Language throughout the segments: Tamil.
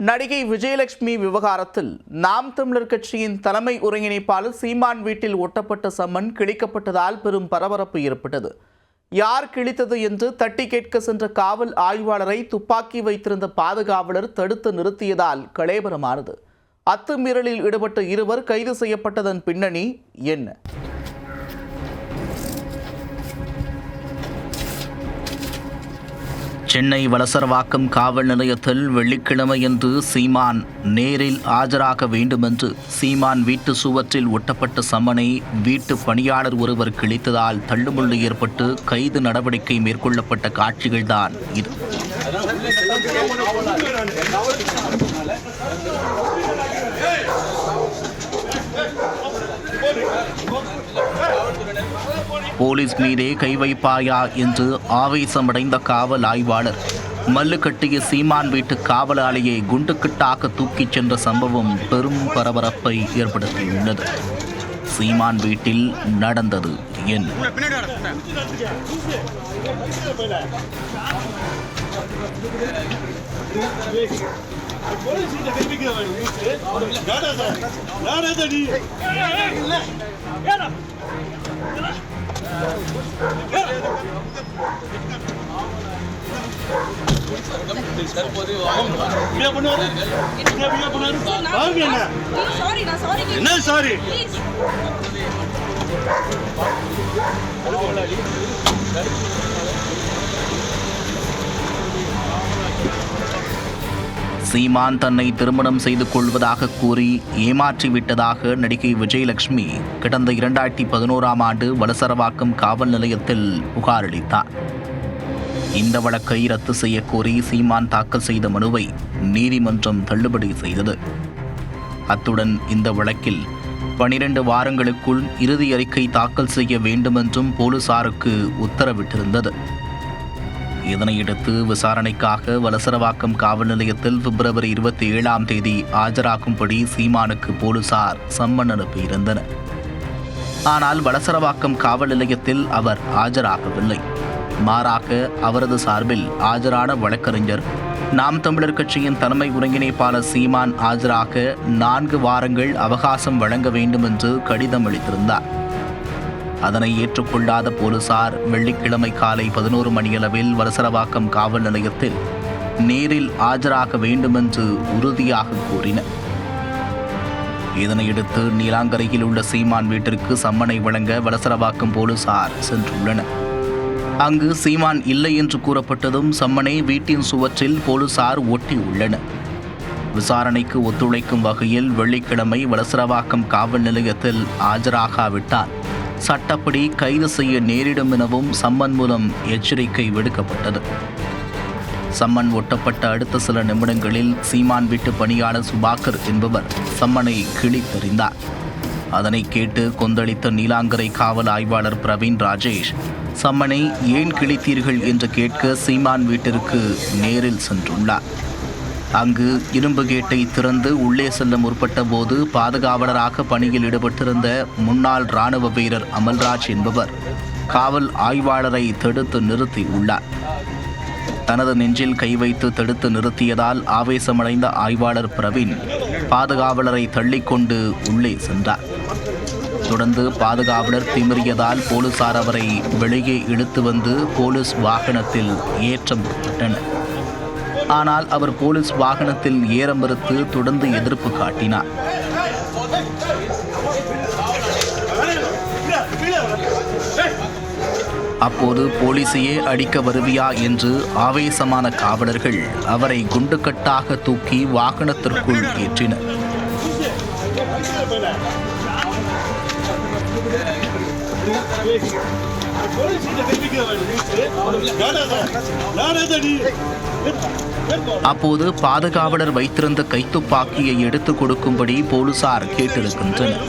நடிகை விஜயலட்சுமி விவகாரத்தில் நாம் தமிழர் கட்சியின் தலைமை ஒருங்கிணைப்பாளர் சீமான் வீட்டில் ஒட்டப்பட்ட சம்மன் கிழிக்கப்பட்டதால் பெரும் பரபரப்பு ஏற்பட்டது. யார் கிழித்தது என்று தட்டி கேட்க சென்ற காவல் ஆய்வாளரை துப்பாக்கி வைத்திருந்த பாதுகாவலர் தடுத்து நிறுத்தியதால் கலேபரமானது. அத்துமீறலில் ஈடுபட்ட இருவர் கைது செய்யப்பட்டதன் பின்னணி என்ன? சென்னை வலசரவாக்கம் காவல் நிலையத்தில் வெள்ளிக்கிழமையன்று சீமான் நேரில் ஆஜராக வேண்டுமென்று சீமான் வீட்டு சுவற்றில் ஒட்டப்பட்ட சம்மனை வீட்டு பணியாளர் ஒருவர் கிழித்ததால் தள்ளுமுள்ளு ஏற்பட்டு கைது நடவடிக்கை மேற்கொள்ளப்பட்ட காட்சிகள்தான் இது. போலீஸ் மீதே கை வைப்பாயா என்று ஆவேசமடைந்த காவல் ஆய்வாளர் மல்லு கட்டிய சீமான் வீட்டு காவலாளியை குண்டுக்கிட்டாக தூக்கிச் சென்ற சம்பவம் பெரும் பரபரப்பை ஏற்படுத்தியுள்ளது சீமான் வீட்டில் நடந்தது என்ன பண்ணுவாரு? இப்படியா இப்படியா பண்ணுவாரு? என்ன? சாரி சீமான் தன்னை திருமணம் செய்து கொள்வதாக கூறி ஏமாற்றிவிட்டதாக நடிகை விஜயலட்சுமி கடந்த இரண்டாயிரத்தி பதினோராம் ஆண்டு வலசரவாக்கம் காவல் நிலையத்தில் புகார் அளித்தார். இந்த வழக்கை ரத்து செய்ய கோரி சீமான் தாக்கல் செய்த மனுவை நீதிமன்றம் தள்ளுபடி செய்தது. அத்துடன் இந்த வழக்கில் பனிரெண்டு வாரங்களுக்குள் இறுதி அறிக்கை தாக்கல் செய்ய வேண்டுமென்றும் போலீசாருக்கு உத்தரவிட்டிருந்தது. இதனையடுத்து விசாரணைக்காக வலசரவாக்கம் காவல் நிலையத்தில் பிப்ரவரி இருபத்தி ஏழாம் தேதி ஆஜராகும்படி சீமானுக்கு போலீசார் சம்மன் அனுப்பியிருந்தனர் ஆனால் வலசரவாக்கம் காவல் நிலையத்தில் அவர் ஆஜராகவில்லை. மாறாக அவரது சார்பில் ஆஜரான வழக்கறிஞர் நாம் தமிழர் கட்சியின் தலைமை ஒருங்கிணைப்பாளர் சீமான் ஆஜராக நான்கு வாரங்கள் அவகாசம் வழங்க வேண்டும் என்று கடிதம் அளித்திருந்தார். அதனை ஏற்றுக்கொள்ளாத போலீசார் வெள்ளிக்கிழமை காலை பதினோரு மணியளவில் வலசரவாக்கம் காவல் நிலையத்தில் நேரில் ஆஜராக வேண்டுமென்று உறுதியாக கூறினர் இதனையடுத்து நீலாங்கரையில் உள்ள சீமான் வீட்டிற்கு சம்மனை வழங்க வலசரவாக்கம் போலீசார் சென்றுள்ளனர். அங்கு சீமான் இல்லை என்று கூறப்பட்டதும் சம்மனை வீட்டின் சுவற்றில் போலீசார் ஒட்டியுள்ளனர் விசாரணைக்கு ஒத்துழைக்கும் வகையில் வெள்ளிக்கிழமை வலசரவாக்கம் காவல் நிலையத்தில் ஆஜராகாவிட்டால் சட்டப்படி கைது செய்ய நேரிடும் எனவும் சம்மன் மூலம் எச்சரிக்கை விடுக்கப்பட்டது. சம்மன் ஒட்டப்பட்ட அடுத்த சில நிமிடங்களில் சீமான் வீட்டு பணியாளர் சுபாகர் என்பவர் சம்மனை கிழித்தெறிந்தார். அதனை கேட்டு கொந்தளித்த நீலாங்கரை காவல் ஆய்வாளர் பிரவீன் ராஜேஷ் சம்மனை ஏன் கிழித்தீர்கள்? என்று கேட்க சீமான் வீட்டிற்கு நேரில் சென்றுள்ளார். அங்கு இரும்பு கேட்டை திறந்து உள்ளே செல்ல முற்பட்ட போது பாதுகாவலராக பணியில் ஈடுபட்டிருந்த முன்னாள் ராணுவ வீரர் அமல்ராஜ் என்பவர் காவல் ஆய்வாளரை தடுத்து நிறுத்தி உள்ளார் தனது நெஞ்சில் கை வைத்து தடுத்து நிறுத்தியதால் ஆவேசமடைந்த ஆய்வாளர் பிரவீன் பாதுகாவலரை தள்ளிக்கொண்டு உள்ளே சென்றார். தொடர்ந்து பாதுகாவலர் திமிரியதால் போலீசார் அவரை வெளியே இழுத்து வந்து போலீஸ் வாகனத்தில் ஏற்றம் விட்டனர் ஆனால் அவர் போலீஸ் வாகனத்தில் ஏற மறுத்து தொடர்ந்து எதிர்ப்பு காட்டினார். அப்போது போலீசையே அடிக்க வருவியா என்று ஆவேசமான காவலர்கள் அவரை குண்டுக்கட்டாக தூக்கி வாகனத்திற்குள் ஏற்றினர். போலீஸ் அப்போது பாதுகாவலர் வைத்திருந்த கைத்துப்பாக்கியை எடுத்து கொடுக்கும்படி போலீசார் கேட்டிருக்கின்றனர்.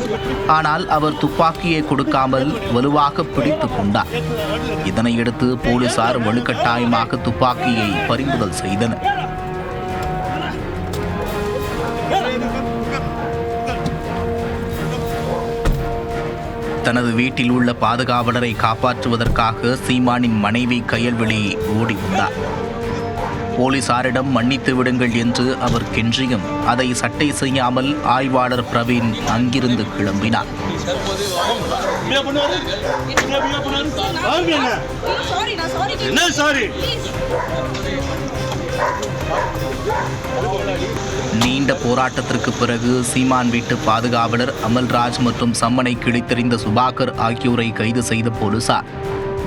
ஆனால் அவர் துப்பாக்கியை கொடுக்காமல் வலுவாக பிடித்து கொண்டார். இதனையடுத்து போலீசார் வலுக்கட்டாயமாக துப்பாக்கியை பறிமுதல் செய்தனர். தனது வீட்டில் உள்ள பாதுகாவலரை காப்பாற்றுவதற்காக சீமானின் மனைவி கயல்விழி ஓடி வந்தார் போலீசாரிடம் மன்னித்து விடுங்கள் என்று அவர் கெஞ்சியும் அதை சட்டை செய்யாமல் ஆய்வாளர் பிரவீன் அங்கிருந்து கிளம்பினார். நீண்ட போராட்டத்திற்கு பிறகு சீமான் வீட்டு பாதுகாவலர் அமல்ராஜ் மற்றும் சம்மனை கிழித்தெறிந்த சுபாகர் ஆகியோரை கைது செய்த போலீசார்.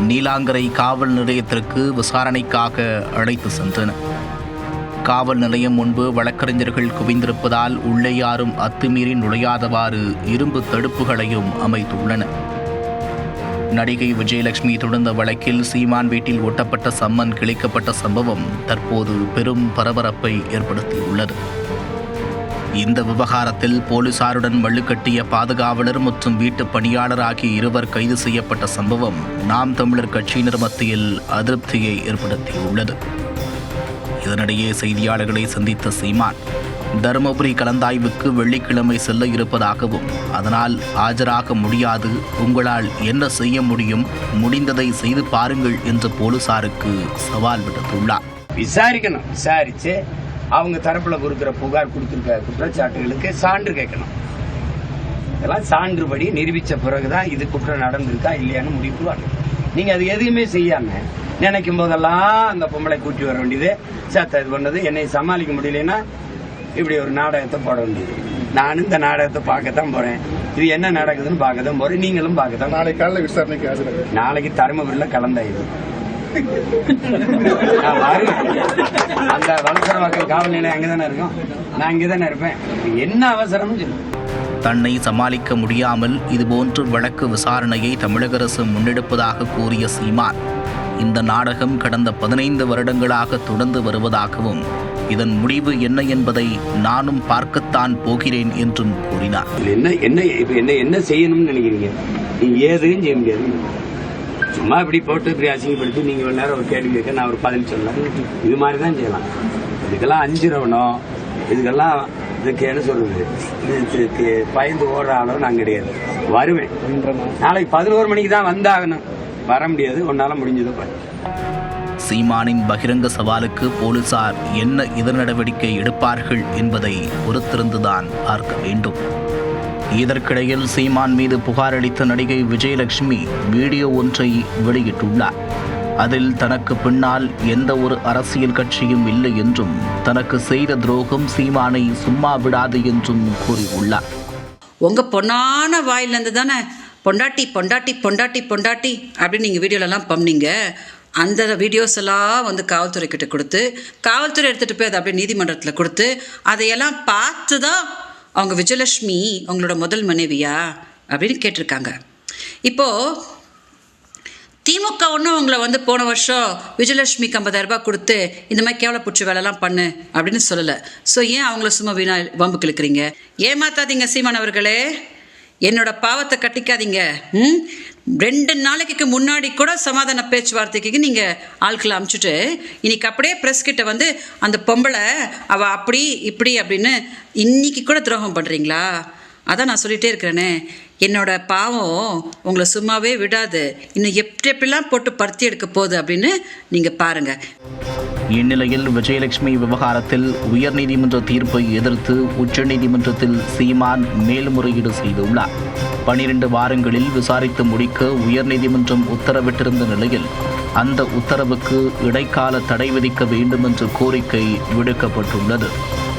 நீலாங்கரை காவல் நிலையத்திற்கு விசாரணைக்காக அழைத்து சென்றனர் காவல் நிலையம் முன்பு வழக்கறிஞர்கள் குவிந்திருப்பதால் உள்ளே யாரும் அத்துமீறி நுழையாதவாறு இரும்பு தடுப்புகளையும் அமைத்துள்ளனர் நடிகை விஜயலட்சுமி தொடர்ந்த வழக்கில் சீமான் வீட்டில் ஒட்டப்பட்ட சம்மன் கிழிக்கப்பட்ட சம்பவம் தற்போது பெரும் பரபரப்பை ஏற்படுத்தியுள்ளது. இந்த விவகாரத்தில் போலீசாருடன் மல்லுக்கட்டிய பாதுகாவலர் மற்றும் வீட்டு பணியாளர் ஆகிய இருவர் கைது செய்யப்பட்ட சம்பவம் நாம் தமிழர் கட்சியினர் மத்தியில் அதிருப்தியை ஏற்படுத்தியுள்ளது. இதனிடையே செய்தியாளர்களை சந்தித்த சீமான் தருமபுரி கலந்தாய்வுக்கு வெள்ளிக்கிழமை செல்ல இருப்பதாகவும் அதனால் ஆஜராக முடியாது உங்களால் என்ன செய்ய முடியும் முடிந்ததை செய்து பாருங்கள் என்று போலீசாருக்கு சவால் விடுத்துள்ளார். விசாரிக்கணும். விசாரிச்சு அவங்க தரப்புல கொடுக்கிற புகார் கொடுத்திருக்க குற்றச்சாட்டுகளுக்கு சான்று கேட்கணும். இதெல்லாம் சான்றுபடி நிரூபிச்ச பிறகுதான் இது குற்றம் நடந்திருக்கா இல்லையான்னு முடிவுக்குவாங்க நீங்க அது எதுவுமே செய்யாம நினைக்கும் போதெல்லாம் அந்த பொம்பளை கூட்டி வர வேண்டியது சத்த இது பண்ணது என்னை சமாளிக்க முடியலன்னா இப்படி ஒரு நாடகத்தை போட வேண்டியது. நானும் இந்த நாடகத்தை பார்க்கத்தான் போறேன். இது என்ன நடக்குதுன்னு பார்க்கத்தான் போறேன். நீங்களும் பார்க்கத்தான் நாளைக்கு காலையில் விசாரணைக்கு நாளைக்கு தருமபுரியில வருவேன். அந்த வலசர வாக்கல் காவல் நிலையம் அங்கதானே இருக்கும். நான் இங்கதானே இருப்பேன். என்ன அவசரம்னு தன்னை சமாளிக்க முடியாமல் இதுபோன்று வழக்கு விசாரணையை தமிழக அரசு முன்னெடுப்பதாக கூறிய சீமான் இந்த நாடகம் கடந்த பதினைந்து வருடங்களாக தொடர்ந்து வருவதாகவும் இதன் முடிவு என்ன என்பதை நானும் பார்க்கத்தான் போகிறேன் என்றும் கூறினார். என்ன என்ன என்ன என்ன செய்யணும்னு நினைக்கிறீங்க? செய்ய முடியாது. சும்மா இப்படி போட்டு இப்படி அசிங்கப்படுத்தி நீங்க ஒரு நேரம் ஒரு கேள்வி கேட்க நான் ஒரு பதில் சொல்லலாம் இது மாதிரி தான் செய்யலாம். இதுக்கெல்லாம் அஞ்சுறவனோ இதுக்கெல்லாம் இதுக்கு என்ன சொல்றது? இதுக்கு பயந்து ஓடுற அளவு நான் கிடையாது. வருவேன். நாளைக்கு பதினோரு மணிக்கு தான் வந்தாகணும். வர முடியாது. உன்னால முடிஞ்சதை பண்ணு. சீமானின் பகிரங்க சவாலுக்கு போலீசார் என்ன எதிர் நடவடிக்கை எடுப்பார்கள் என்பதை பொறுத்திருந்துதான் பார்க்க வேண்டும். இதற்கிடையில் சீமான் மீது புகார் அளித்த நடிகை விஜயலட்சுமி வீடியோ ஒன்றை வெளியிட்டுள்ளார். அதில் தனக்கு பின்னால் எந்த ஒரு அரசியல் கட்சியும் இல்லை என்றும் தனக்கு செய்த துரோகம் சீமானை சும்மா விடாது என்றும் கூறியுள்ளார். உங்க பொன்னான வாயிலேருந்து தானே பொண்டாட்டி பொண்டாட்டி பொண்டாட்டி பொண்டாட்டி அப்படின்னு நீங்கள் வீடியோலலாம் பண்ணீங்க அந்த வீடியோஸ் எல்லாம் வந்து காவல்துறை கிட்ட கொடுத்து காவல்துறை எடுத்துகிட்டு போய் அதை அப்படியே நீதிமன்றத்தில் கொடுத்து அதையெல்லாம் பார்த்து தான் அவங்க விஜயலட்சுமி அவங்களோட முதல் மனைவியா? அப்படின்னு கேட்டிருக்காங்க. இப்போது திமுக ஒன்றும் அவங்கள வந்து போன வருஷம் விஜயலட்சுமிக்கு ஐம்பதாயிரம் ரூபாய் கொடுத்து இந்த மாதிரி கேவலப்புற்று வேலைலாம் பண்ணு அப்படின்னு சொல்லலை. ஸோ ஏன் அவங்கள சும்மா வீணா வம்பு இழுக்கிறீங்க ஏமாத்தாதீங்க சீமான் அவர்களே. என்னோட பாவத்தை கட்டிக்காதீங்க. ம்? ரெண்டு நாளைக்கு முன்னாடி கூட சமாதான பேச்சுவார்த்தைக்கு நீங்கள் ஆட்களை அமுச்சுட்டு இன்னைக்கு அப்படியே ப்ரெஸ் கிட்ட வந்து அந்த பொம்பளை அவள் அப்படி இப்படி அப்படின்னு இன்னைக்கு கூட துரோகம் பண்ணுறீங்களா அதான் நான் சொல்லிகிட்டே இருக்கிறேனே. என்னோட பாவம் உங்களை சும்மாவே விடாது. இன்னும் எப்படி எப்படிலாம் போட்டு பருத்தி எடுக்க போகுது அப்படின்னு நீங்கள் பாருங்கள் இந்நிலையில் விஜயலட்சுமி விவகாரத்தில் உயர்நீதிமன்ற தீர்ப்பை எதிர்த்து உச்சநீதிமன்றத்தில் சீமான் மேல்முறையீடு செய்துள்ளார். பனிரெண்டு வாரங்களில் விசாரித்து முடிக்க உயர்நீதிமன்றம் உத்தரவிட்டிருந்த நிலையில் அந்த உத்தரவுக்கு இடைக்கால தடை விதிக்க வேண்டும் என்ற கோரிக்கை விடுக்கப்பட்டுள்ளது.